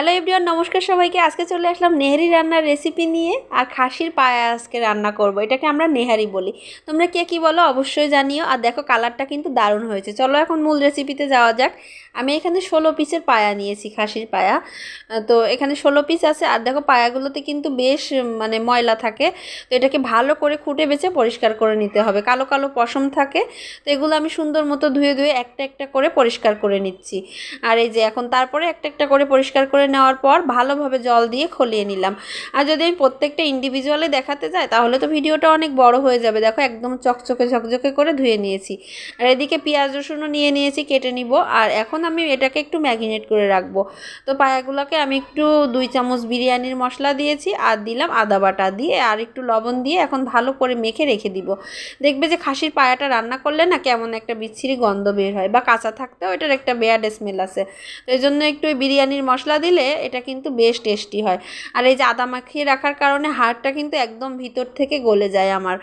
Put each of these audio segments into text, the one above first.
Hello everyone নমস্কার সবাইকে। আজকে চলে আসলাম নেহারি রান্নার রেসিপি নিয়ে আর খাসির পায়া আজকে রান্না করব। এটাকে আমরা নেহারি বলি। তোমরা কে কী বলো অবশ্যই জানিও। আর দেখো কালারটা কিন্তু দারুণ হয়েছে। চলো এখন মূল রেসিপিতে যাওয়া যাক। আমি এখানে ষোলো পিসের পায়া নিয়েছি খাসির পায়া। তো এখানে ষোলো পিস আছে। আর দেখো পায়াগুলোতে কিন্তু বেশ মানে ময়লা থাকে। তো এটাকে ভালো করে খুঁটে বেছে পরিষ্কার করে নিতে হবে। কালো কালো পশম থাকে। তো এগুলো আমি সুন্দর মতো ধুয়ে ধুয়ে একটা একটা করে পরিষ্কার করে নিচ্ছি। আর এই যে এখন তারপরে একটা একটা করে পরিষ্কার করে নেওয়ার পর ভালোভাবে জল দিয়ে খলিয়ে নিলাম। আর যদি আমি প্রত্যেকটা ইন্ডিভিজুয়ালি দেখাতে যাই, তাহলে তো ভিডিওটা অনেক বড় হয়ে যাবে। দেখো, একদম চকচকে, ঝকঝকে করে ধুয়ে নিয়েছি। আর এদিকে পেঁয়াজ রসুনও নিয়ে নিয়েছি, কেটে নিব। আর এখন আমি এটাকে একটু ম্যাগিনেট করে রাখব। তো পায়াগুলোকে আমি একটু দুই চামচ বিরিয়ানির মশলা দিয়েছি, আর দিলাম আদা বাটা দিয়ে, আর একটু লবণ দিয়ে এখন ভালো করে মেখে রেখে দিব। দেখবে যে খাসির পায়াটা রান্না করলে না কেমন একটা বিচ্ছিরি গন্ধ বের হয়, বা কাঁচা থাকতেও এটার একটা বেয়াড স্মেল আছে তো এই জন্য একটু বিরিয়ানির মশলা দিলে এটা কিন্তু বেশ টেস্টি হয়। আর এই যে আদা মাখিয়ে রাখার কারণে হাড়টা কিন্তু একদম ভিতর থেকে গলে যায় আমার।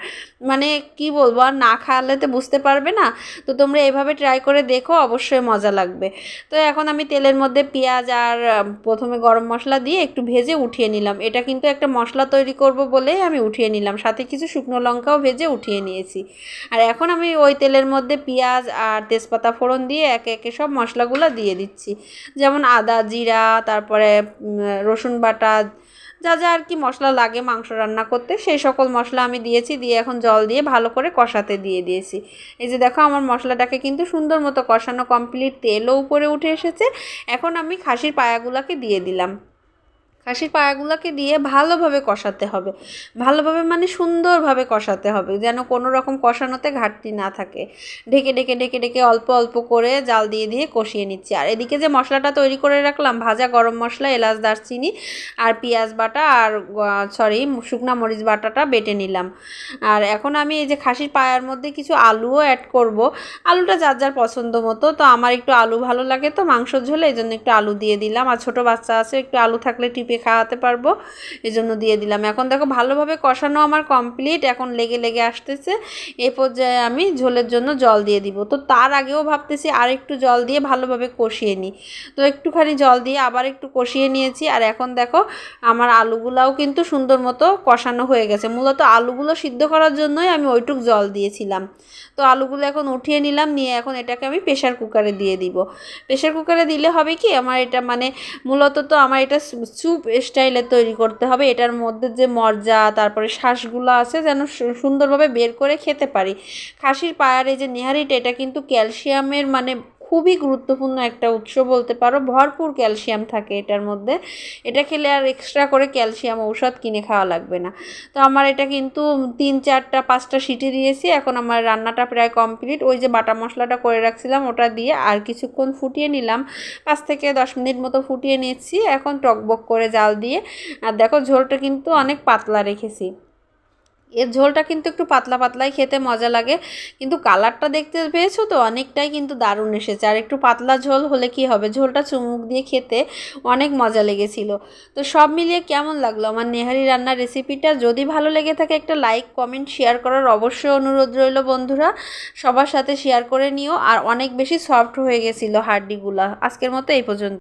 মানে কি বলব, আর না খাওয়ালে তো বুঝতে পারবে না। তো তোমরা এভাবে ট্রাই করে দেখো, অবশ্যই মজা লাগবে। তো এখন আমি তেলের মধ্যে পেঁয়াজ আর প্রথমে গরম মশলা দিয়ে একটু ভেজে উঠিয়ে নিলাম। এটা কিন্তু একটা মশলা তৈরি করব বলেই আমি উঠিয়ে নিলাম। সাথে কিছু শুকনো লঙ্কাও ভেজে উঠিয়ে নিয়েছি। আর এখন আমি ওই তেলের মধ্যে পেঁয়াজ আর তেজপাতা ফোড়ন দিয়ে একে একে সব মশলাগুলো দিয়ে দিচ্ছি। যেমন আদা, জিরা তারপরে রসুন বাটা, যা যা আর কি মশলা লাগে মাংস রান্না করতে, সেই সকল মশলা আমি দিয়েছি, দিয়ে এখন জল দিয়ে ভালো করে কষাতে দিয়ে দিয়েছি। এই যে দেখো আমার মশলাটাকে কিন্তু সুন্দর মতো কষানো কমপ্লিট তেলও উপরে উঠে এসেছে। এখন আমি খাসির পায়াগুলোকে দিয়ে দিলাম। খাসির পায়াগুলোকে দিয়ে ভালোভাবে কষাতে হবে। ভালোভাবে মানে সুন্দরভাবে কষাতে হবে, যেন কোনো রকম কষানোতে ঘাটতি না থাকে। ঢেকে ঢেকে ঢেকে ঢেকে অল্প অল্প করে জাল দিয়ে দিয়ে কষিয়ে নিচ্ছি। আর এদিকে যে মশলাটা তৈরি করে রাখলাম, ভাজা গরম মশলা, এলাচ, দারচিনি আর পেঁয়াজ বাটা আর সরি শুকনা মরিচ বাটাটা বেটে নিলাম। আর এখন আমি এই যে খাসির পায়ার মধ্যে কিছু আলুও অ্যাড করব। আলুটা যার যার পছন্দ মতো, তো আমার একটু আলু ভালো লাগে, তো মাংসর ঝোলে এই জন্য একটু আলু দিয়ে দিলাম। আর ছোটো বাচ্চা আছে, একটু আলু থাকলে টিপে খাওয়াতে পারব। এই জন্য দিয়ে দিলাম। এখন দেখো ভালোভাবে কষানো আমার কমপ্লিট এখন লেগে লেগে আসতেছে। এই পর্যায়ে আমি ঝোলের জন্য জল দিয়ে দিব। তো তার আগেও ভাবতেছি আর একটু জল দিয়ে ভালোভাবে কষিয়ে নিই। তো একটুখানি জল দিয়ে আবার একটু কষিয়ে নিয়েছি। আর এখন দেখো আমার আলুগুলাও কিন্তু সুন্দর মতো কষানো হয়ে গেছে। মূলত আলুগুলো সিদ্ধ করার জন্যই আমি ওইটুক জল দিয়েছিলাম। তো আলুগুলো এখন উঠিয়ে নিলাম। নিয়ে এখন এটাকে আমি প্রেশার কুকারে দিয়ে দিব। প্রেশার কুকারে দিলে হবে কি? আমার এটা মানে মূলত তো আমার এটা স্যুপ স্টাইলে তৈরি করতে হবে। এটার মধ্যে যে মর্যা তারপরে শ্বাসগুলো আছে যেন সুন্দরভাবে বের করে খেতে পারি। খাসির পায়ার এই যে নেহারিটা, এটা কিন্তু ক্যালসিয়ামের মানে খুবই গুরুত্বপূর্ণ একটা উৎস বলতে পারো। ভরপুর ক্যালসিয়াম থাকে এটার মধ্যে। এটা খেলে আর এক্সট্রা করে ক্যালসিয়াম ঔষধ কিনে খাওয়া লাগবে না। তো আমার এটা কিন্তু তিন, চারটা, পাঁচটা সিটি দিয়েছি। এখন আমার রান্নাটা প্রায় কমপ্লিট। ওই যে বাটা মশলাটা করে রাখছিলাম ওটা দিয়ে আর কিছুক্ষণ ফুটিয়ে নিলাম। পাঁচ থেকে দশ মিনিট মতো ফুটিয়ে নিচ্ছি এখন টকবক করে জাল দিয়ে। আর দেখো ঝোলটা কিন্তু অনেক পাতলা রেখেছি। এর ঝোলটা কিন্তু একটু পাতলা পাতলাই খেতে মজা লাগে। কিন্তু কালারটা দেখতে পেয়েছ তো? অনেকটাই কিন্তু দারুণ এসেছে। আর একটু পাতলা ঝোল হলে কি হবে? ঝোলটা চুমুক দিয়ে খেতে অনেক মজা লেগেছিল। তো সব মিলিয়ে কেমন লাগল আমার নেহারি রান্নার রেসিপিটা? যদি ভালো লেগে থাকে একটা লাইক, কমেন্ট, শেয়ার করার অবশ্যই অনুরোধ রইল বন্ধুরা। সবার সাথে শেয়ার করে নিও। আর অনেক বেশি সফট হয়ে গেছিল হাড্ডিগুলা। আজকের মতো এই পর্যন্ত।